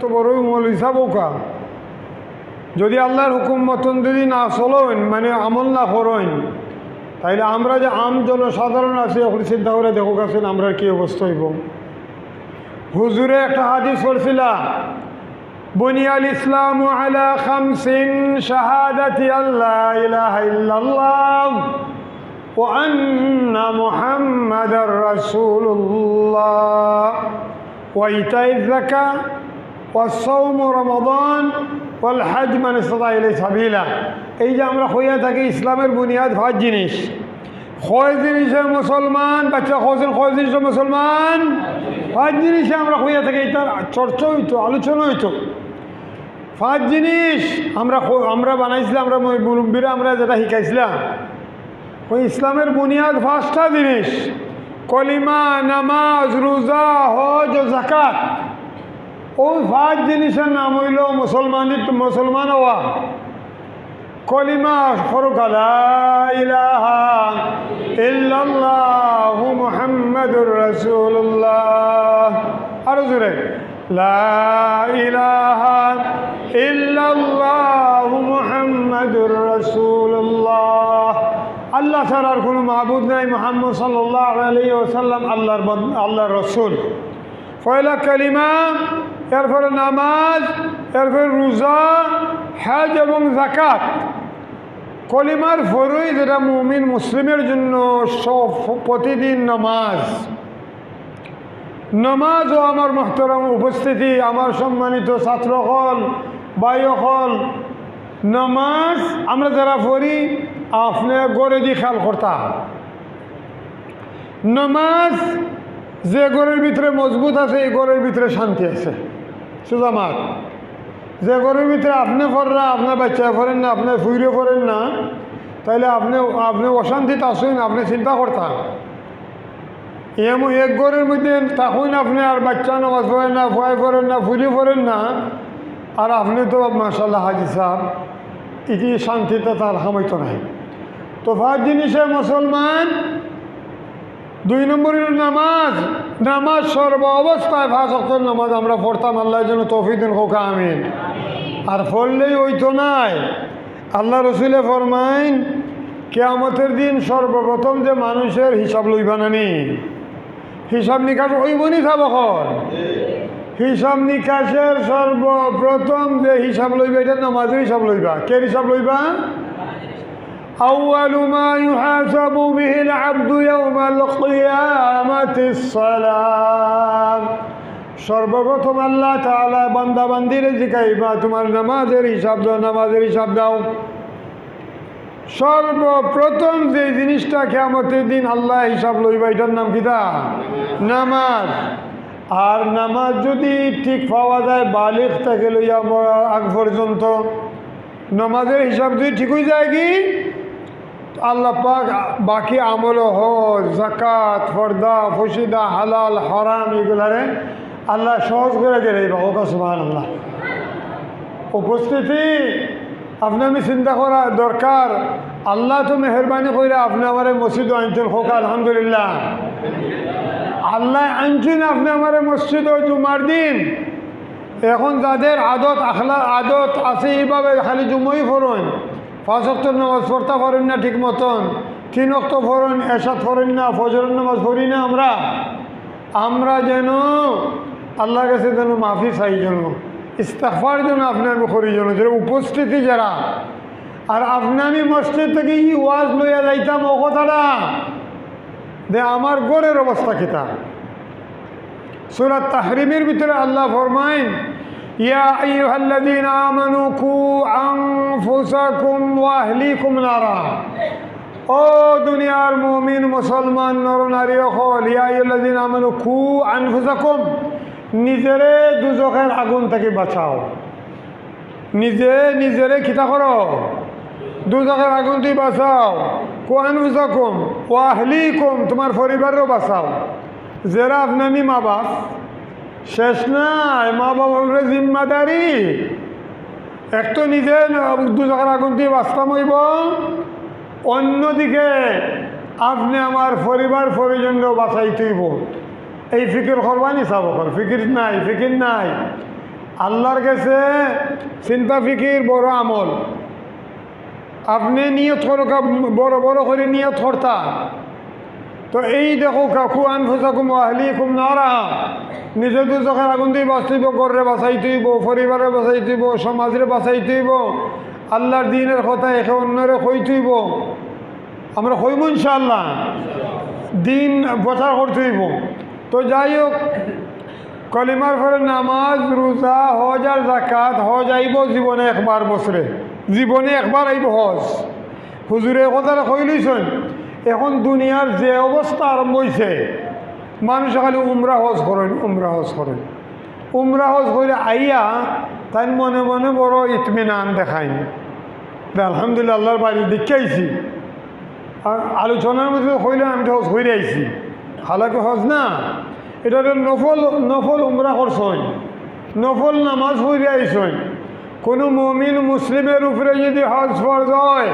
তো বড়ই মল হিসাবকা যদি আল্লাহর হুকুম মতন যদি না চলেন মানে আমল না করেন তাইলে আমরা যে আম জনসাধারণ আছে এখন চিন্তা করে দেখো গেছেন আমরা কি অবস্থা হইব হুজুরে একটা হাদিস পড়ছিলাম বুনিয়াল ইসলাম আলা খামসিন শাহাদাতি আল্লাহ ইলাহা ইল্লাল্লাহ وأن محمد رسول الله وإيتاء الزكاة والصوم رمضان والحج من استطاع إليه سبيلا এই যে আমরা হইয়া থাকি ইসলামের বুনিয়াদ পাঁচ জিনিস কয় জিনিসের মুসলমান বাচ্চা খোঁজেন কয় জিনিসের মুসলমান পাঁচ জিনিসে আমরা হইয়া থাকি এটার চর্চা হইতো আলোচনা হইতো পাঁচ জিনিস আমরা খ- আমরা বানাইছিলাম আমরা মুরব্বীরা আমরা যেটা শিখাইছিলাম ওই ইসলামের বুনিয়াদ পাঁচটা জিনিস কলিমা নামাজ রোজা হজ ও জাকাত ওই পাঁচ জিনিসের নাম হইল মুসলমান মুসলমান হওয়া। কলিমা ফরুক ইলাহা ইল্লাল্লাহু মুহাম্মাদুর রাসূলুল্লাহ। আরও জোরে ইল্লাল্লাহু মুহাম্মাদুর রাসূলুল্লাহ। আল্লাহ ছাড়ার কোনো মাহবুদ নাই, মোহাম্মদ সাল্লাহ আলী ওসাল্লাম আল্লাহর আল্লাহর রসুল। পয়লা কালিমা এরপরে নামাজ এরপরে রোজা, হজ এবং জাকাত কলিমার ফরই যেটা মুমিন মুসলিমের জন্য সব প্রতিদিন নামাজ। নামাজ ও আমার মহতরম উপস্থিতি, আমার সম্মানিত ছাত্র ছাত্রকল বায়ুকল নামাজ আমরা যারা পড়ি, আপনি গড়ে দিয়ে খেয়াল করতাম। নামাজ যে গড়ের ভিতরে মজবুত আছে, এই গড়ের ভিতরে শান্তি আছে। সুজামাত, যে গড়ের ভিতরে আপনি পড়েন না আপনার বাচ্চা পড়েন না আপনি ফুইরে পড়েন না তাহলে আপনি আপনি অশান্তিতে আসুন আপনি চিন্তা করতাম। এমন এক গড়ের মধ্যে তখন আপনি আর বাচ্চা নামাজ পড়েন না ভয় পড়েন না ফুলি পড়েন না, আর আপনি তো মাসাল্লাহ হাজি সাহেব ইটি শান্তিতে তার হামাইতো নাই। তো পাঁচ জিনিসে মুসলমান, দুই নম্বরের নামাজ নামাজ সর্ব অবস্থায় অক্টর নামাজ আমরা পড়তাম আল্লাহ যেন তফিদিন হোক, আমিন। আর পড়লেই ওই তো নাই। আল্লাহ রসুলে ফরমাইন, কেয়ামতের দিন সর্বপ্রথম যে মানুষের হিসাব লইবা নানি হিসাব নিকাশ ওইবনি সাবখন হিসাব নিকাশের সর্বপ্রথম যে হিসাব লইবা, এটা নামাজের হিসাব লইবা। কে হিসাব লইবা? أول ما يحاسب به العبد يوم القيامة الصلاة সর্বপ্রথম আল্লাহ তাআলা বান্দা বান্দিরে জিকাইবা তোমার নামাজের হিসাব দাও নামাজের হিসাব দাও সর্বপ্রথম যে জিনিসটা কেমতের দিন আল্লাহ হিসাব লইবা এটার নাম কিতা নামাজ আর নামাজ যদি ঠিক পাওয়া যায় বালিক থেকে লইয়া মরার আগ পর্যন্ত নামাজের হিসাব যদি ঠিক হয়ে যায় কি আল্লাহ পাক বাকি আমল হজ জাকাত ফর্দা, ফসিদা, হালাল, হরাম এগুলারে আল্লাহ সহজ করে দিলে বাবা সুবাহ আল্লাহ উপস্থিতি, আপনি আমি চিন্তা করা দরকার। আল্লাহ তো মেহরবানি করে আপনি আমার মসজিদ আনছেন। হোক, আলহামদুলিল্লাহ। আল্লাহ আনছেন আপনি আমার মসজিদ ও জুমার দিন। এখন যাদের আদত আখলা আদত আছে এইভাবে খালি জুমই ফরন পাঁচ অক্ট নামাজ পড়তে পারেন না ঠিক মতন। তিন অক্ট ফরন এসাদ ফরেন না, ফজরের নামাজ পড়ি না আমরা। আমরা যেন আল্লাহর কাছে যেন মাফি চাই যেন ইস্তাফার জন্য আপনি আমি করি যেন যে উপস্থিতি যারা। আর আপনি আমি মসজিদ থেকে ই ওয়াজ লইয়া যাইতাম, ও কথাটা। যে আমার গড়ের অবস্থা কিতা? সুরাত তাহরিমের ভিতরে আল্লাহ ফরমাইন ইয়া আইয়ুহাল্লাযীনা আমানু কু আনফুসাকুম ওয়া আহলিকুম নারা ও দুনিয়ার মুমিন, মুসলমান নরনারী হল ইয়া আইয়ুহাল্লাযীনা আমানু কু আনফুসাকুম, নিজেরে দুজখের আগুন থেকে বাঁচাও। নিজে, নিজেরে খিতা করো। দুজখের আগুন থেকে বাঁচাও। কু আনফুসাকুম, ওয়া আহলিকুম, তোমার পরিবারও বাঁচাও। যারা আপনামি মা বাপ শেষ নাই, মা বাবার জিম্মাদারি। এক তো নিজে দুজকের আগুন দিয়ে বাঁচতাম হইব, অন্যদিকে আপনি আমার পরিবার পরিজনও বাঁচাইতেইব এই ফিকির করবানি চাব ফিকির নাই ফিকির নাই। আল্লাহর কাছে চিন্তা, ফিকির বড় আমল। আপনি নিয়ত করো, বড় বড় করে নিয়ত করতা। তো এই দেখো কাকু, আনফুসাকুম আহলিকুম নারা। নিজে তো যখন আগুন দিয়ে বাঁচাইব গড়ে বাঁচাইতেইব পরিবারে বাঁচাইতেইব সমাজে বাঁচাইতেইব আল্লাহর দিনের কথা একে অন্যরে কইতেইব আমরা কইব ইনশাআল্লাহ। দিন প্রচার করতেইব তো যাই হোক, কলিমার পরে নামাজ, রোজা, হজ আর জাকাত হজ আইব জীবনে একবার বছরে। জীবনে একবার আইব হজ। হুজুরে কথাটা কইলইছেন এখন দুনিয়ার যে অবস্থা আরম্ভ হয়েছে মানুষ খালি উমরা হজ করেন, উমরা হজ করেন। উমরা হজ করে আইয়া তাই মনে মনে বড় ইতমিনান দেখাইন। আলহামদুলিল্লাহ আল্লাহর বাড়ি দেখে আইছি। আর আলোচনার মধ্যে হইলে আমি হজ হইরে আইছি। হালাকে হজ না, এটা নফল নফল উমরা করছন, নফল নামাজ হইরে আইসন কোনো মমিন মুসলিমের উপরে যদি হজ ফরজ হয়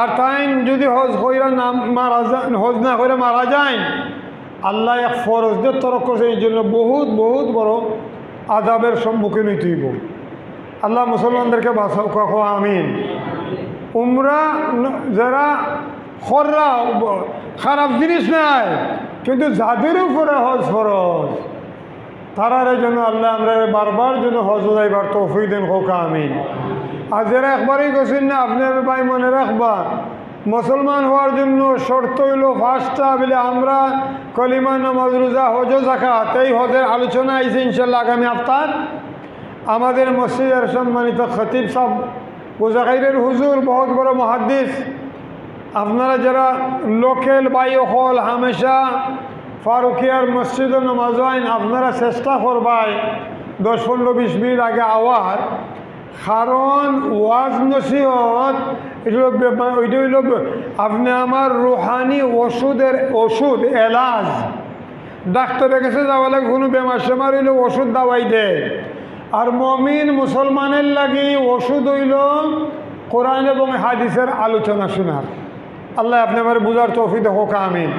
আর তাই যদি হজ কইরা নাম মারা যায় হজ না করে মারা যায় আল্লাহ এক ফরজদের তরফ করছে, এই জন্য বহুত বহুত বড় আজাবের সম্মুখীন হইতে হইব। আল্লাহ মুসলমানদেরকে বাঁচাও কাকো আমিন। উমরা যারা খররা খারাপ জিনিস নাই কিন্তু যাদের উপরে হজ ফরজ, তারার জন্য আল্লাহ আমরা বারবার জন্য হজ যাইবার তৌফিক দেন হোক আমিন। আর যারা একবারই গেছেন না আপনি ভাই মনে রাখবা মুসলমান হওয়ার জন্য শর্ত হইল ফার্স্টটা বলে আমরা কলিমা নামাজ, রোজা, হজ জাকাত এই হজের আলোচনা আইসে ইনশাল্লাহ আগামী হপ্তাহ আমাদের মসজিদের সম্মানিত খতিব সাহ গোজাকাইরের হুজুর, বহুত বড় মহাদ্দিস। আপনারা যারা লোকেল বায়ু হল, হামেশা ফারুকিয়ার মসজিদে নামাজ আইন আপনারা চেষ্টা করবাই দশ পনেরো, বিশ মিনিট আগে আওয়ার কারণ ওয়াজ নসিহত, এটা হলো মানে হইল আপনি আমার রুহানি ওষুধের, ওষুধ, এলাজ। ডাক্তারের কাছে যাওয়া লাগে, কোনো বেমার সেমার হইলে ওষুধ দাওয়াই দেয়। আর মমিন মুসলমানের লাগি ওষুধ হইল কোরআন এবং হাদিসের আলোচনা শোনার। আল্লাহ আপনি আমার বুঝার তৌফিক হোক, আমিন।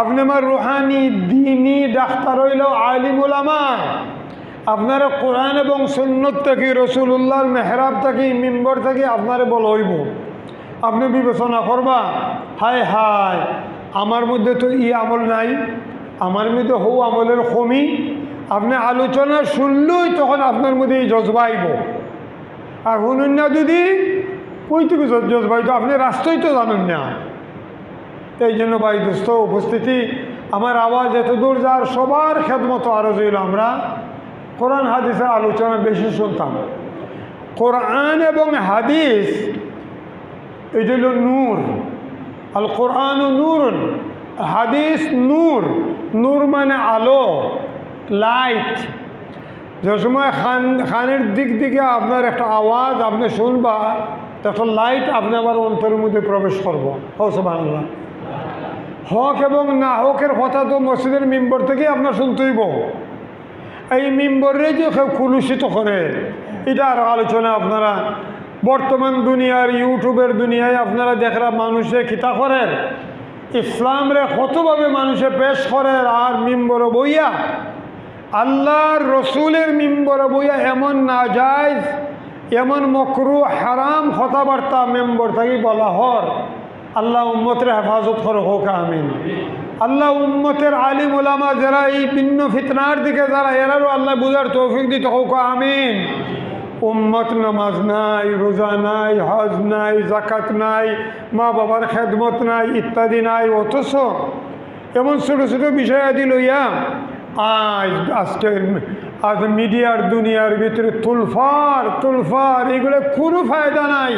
আপনি আমার রুহানি দিনী ডাক্তার হইল আলিমুল আমার আপনারা কোরআন এবং সুন্নত থেকে রসুল্লাহর মেহরাব থেকে, মিম্বর থেকে আপনারে বল হইব। আপনি বিবেচনা করবা, হায় হায়, আমার মধ্যে তো ই আমল নাই, আমার মধ্যে হৌ আমলের কমি। আপনি আলোচনা শুনলেই তখন আপনার মধ্যে এই জজবা আইব। আর শুনুন না যদি, কই থেকে জ- জজবা আইতো? আপনি রাস্তাই তো জানেন না। এই জন্য ভাই দোস্ত, উপস্থিতি, আমার আওয়াজ এত দূর যার সবার খেদমত আরও হইল আমরা। কোরআন হাদিসের আলোচনা বেশি শুনতাম। কোরআন এবং হাদিস, এটা হলো নূর। আল কোরআন নূর হাদিস নূর। নূর মানে আলো, লাইট। যে সময় খান, খানের দিক দিকে আপনার একটা আওয়াজ আপনি শুনবা একটা লাইট আপনি আবার অন্তরের মধ্যে প্রবেশ করব। হসে বাংলা হক এবং না হকের কথা তো মসজিদের মেম্বর থেকেই আপনার শুনতেইব এই মেম্বরে যে কেউ কুলুষিত করে, এটা আর আলোচনা আপনারা বর্তমান দুনিয়ার ইউটিউবের দুনিয়ায় আপনারা দেখরা মানুষে খিতা করেন ইসলামরে কতভাবে মানুষে পেশ করে আর মিম্বর বইয়া? আল্লাহর রসুলের মিম্বর বইয়া এমন না যায় এমন মকরু, হারাম কথাবার্তা মেম্বর থাকি বলা হর। আল্লাহ উম্মতের হেফাজত করে হোক, আমিন। আল্লাহ উম্মতের আলিম ওলামা যারা এই ভিন্ন ফিতনার দিকে যারা, এরারও আল্লাহ বুঝার তৌফিক দিতে হোক আমিন। উম্মত নামাজ নাই, রোজা নাই, হজ নাই জাকাত নাই মা বাবার খেদমত নাই, ইত্যাদি নাই, অথচ এমন ছোটো ছোটো বিষয়াদি লইয়া আজ, আজকে আজ মিডিয়ার দুনিয়ার ভিতরে তুলফার তুলফার, এগুলো কোনো ফায়দা নাই।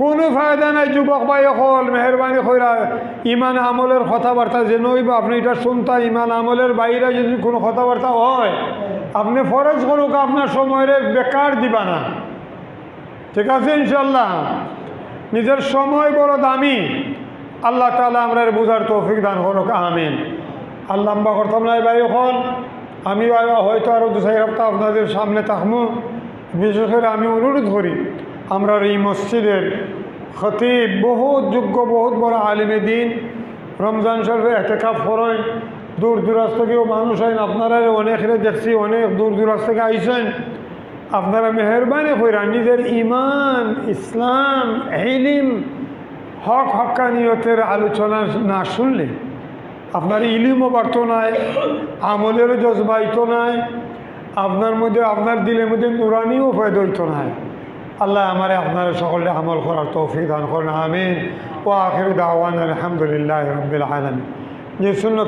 কোনো ফায়দা নাই, যুবক ভাই হল মেহরবানি কইরা ইমান আমলের কথাবার্তা যে নইবা, আপনি এটা শুনতা, ইমান আমলের বাইরে যদি কোনো কথাবার্তা হয়, আপনি ফরজ করুক, আপনার সময়ের বেকার দিবা না। ঠিক আছে ইনশাল্লাহ নিজের সময় বড় দামি। আল্লাহ তালা আমরা বুঝার তৌফিক দান করুক, আমিন। আল্লাহ লম্বা করতাম না ভাই হল আমি হয়তো আরও দু চার সপ্তাহ আপনাদের সামনে থাকব। বিশেষ করে আমি অনুরোধ করি আমরা এই মসজিদের খতিব, বহুত যোগ্য, বহুত বড় আলিমে দিন। রমজান শরীফে এতেকাপ করেন দূর দূরাজ থেকেও মানুষ আইন। আপনারা অনেকরে দেখছি, অনেক দূর দূরাজ থেকে আইসেন আপনারা মেহরবানি কইরা নিজের ইমান, ইসলাম এলিম হক হক্কানিয়তের আলোচনা না শুনলে, আপনার ইলিমও বাড়ত নাই আমলেরও জজবাইত নাই আপনার মধ্যে, আপনার দিলের মধ্যে নুরানিও ফয়দ হইত নাই আল্লাহ আমারে আপনারা সকলে আমল করার তৌফিক দান করেন আমিন ও আখির দাওয়ান আলহামদুলিল্লাহ রবিল আলমী যে শূন্য